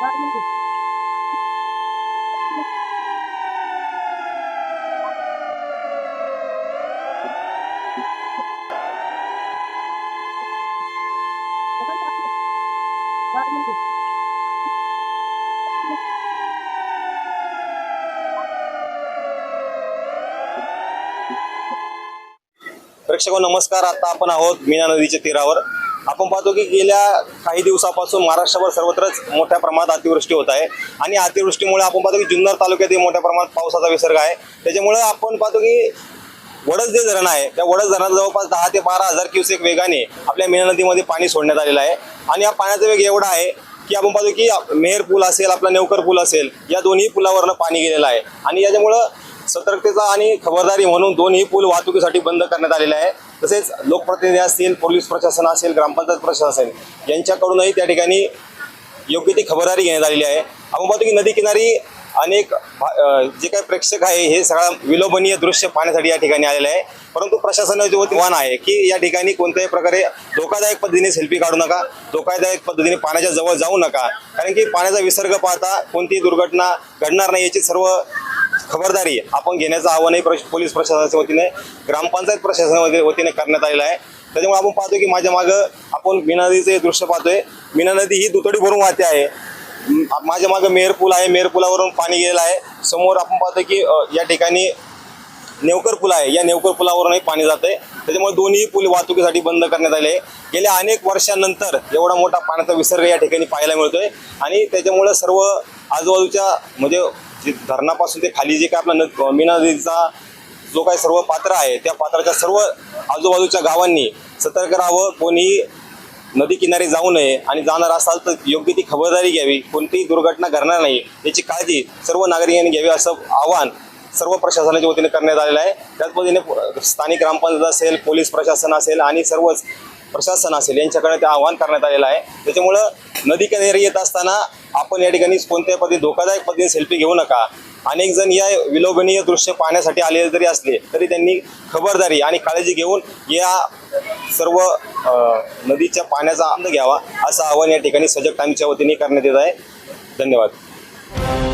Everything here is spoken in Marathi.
प्रेक्षक नमस्कार आता आपण आहोत मीना नदीच्या तीरावर. आपण पाहतो की गेल्या काही दिवसापासून महाराष्ट्रावर सर्वत्रच मोठ्या प्रमाणात अतिवृष्टी होत आहे. आणि अतिवृष्टीमुळे आपण पाहतो की जुन्नर तालुक्यातही मोठ्या प्रमाणात पावसाचा विसर्ग आहे. त्याच्यामुळे आपण पाहतो की वडस जे धरण आहे त्या वडस धरणात जवळपास दहा ते बारा हजार क्युसेक वेगाने आपल्या मीना नदीमध्ये पाणी सोडण्यात आलेलं आहे. आणि या पाण्याचा वेग एवढा आहे की आपण पाहतो की मेहर पूल असेल आपला नेवकर पूल असेल या दोन्ही पुलावरनं पाणी गेलेलं आहे. आणि याच्यामुळं सतर्कतेचा आणि खबरदारी म्हणून दोन्ही पूल वाहतुकीसाठी बंद करण्यात आलेले आहे. तसेच लोकप्रतिनिधी असतील पोलीस प्रशासन असेल ग्रामपंचायत प्रशासन असेल यांच्याकडूनही त्या ठिकाणी योग्य ती खबरदारी घेण्यात आलेली आहे. आपण पाहतो की नदी किनारी अनेक जे काही प्रेक्षक आहे हे सगळं विलोभनीय दृश्य पाहण्यासाठी या ठिकाणी आलेलं आहे. परंतु प्रशासनाचे वाहन आहे की या ठिकाणी कोणत्याही प्रकारे धोकादायक पद्धतीने सेल्फी काढू नका धोकादायक पद्धतीने पाण्याच्या जवळ जाऊ नका. कारण की पाण्याचा विसर्ग पाहता कोणतीही दुर्घटना घडणार नाही याची सर्व खबरदारी आपण घेण्याचं आव्हानही प्रश पोलीस प्रशासनाच्या वतीने ग्रामपंचायत प्रशासनाच्या वतीने करण्यात आलेलं आहे. त्याच्यामुळे आपण पाहतो की माझ्या मागं आपण मीना नदीचं दृश्य पाहतोय. मीना नदी ही दुतडी भरून वाहते आहे. माझ्या मागं मेर पूल आहे. मेर पुलावरून पाणी गेलेलं आहे. समोर आपण पाहतो की या ठिकाणी नेवकर पुल आहे. या नेवकर पुलावरूनही पाणी जात आहे त्याच्यामुळे दोन्ही पूल वाहतुकीसाठी बंद करण्यात आले. गेल्या अनेक वर्षांनंतर एवढा मोठा पाण्याचा विसर्ग या ठिकाणी पाहायला मिळतोय. आणि त्याच्यामुळे सर्व आजूबाजूच्या म्हणजे जे धरणापासून ते खाली जे काय आपला नद मीना नदीचा जो काही सर्व पात्र आहे त्या पात्राच्या सर्व आजूबाजूच्या गावांनी सतर्क राहावं कोणी नदी किनारी जाऊ नये आणि जाणार असाल तर योग्य ती खबरदारी घ्यावी. कोणतीही दुर्घटना घडणार नाही याची काळजी सर्व नागरिकांनी घ्यावी असं आवाहन सर्व प्रशासनाच्या वतीने करण्यात आलेलं आहे. त्याच पद्धतीने स्थानिक ग्रामपंचायत असेल पोलीस प्रशासन असेल आणि सर्वच प्रशासन असेल यांच्याकडे ते आवाहन करण्यात आलेलं आहे. त्याच्यामुळं नदी किनारी येत असताना आपण या ठिकाणी कोणत्याही पद्धती धोकादायक पद्धतीने सेल्फी घेऊ नका. अनेक जण या विलोभनीय दृश्य पाहण्यासाठी आलेले जरी असले तरी त्यांनी खबरदारी आणि काळजी घेऊन या सर्व नदीच्या पाण्याचा आनंद घ्यावा असं आवाहन या ठिकाणी सजग टाईमच्या वतीने करण्यात येत आहे. धन्यवाद.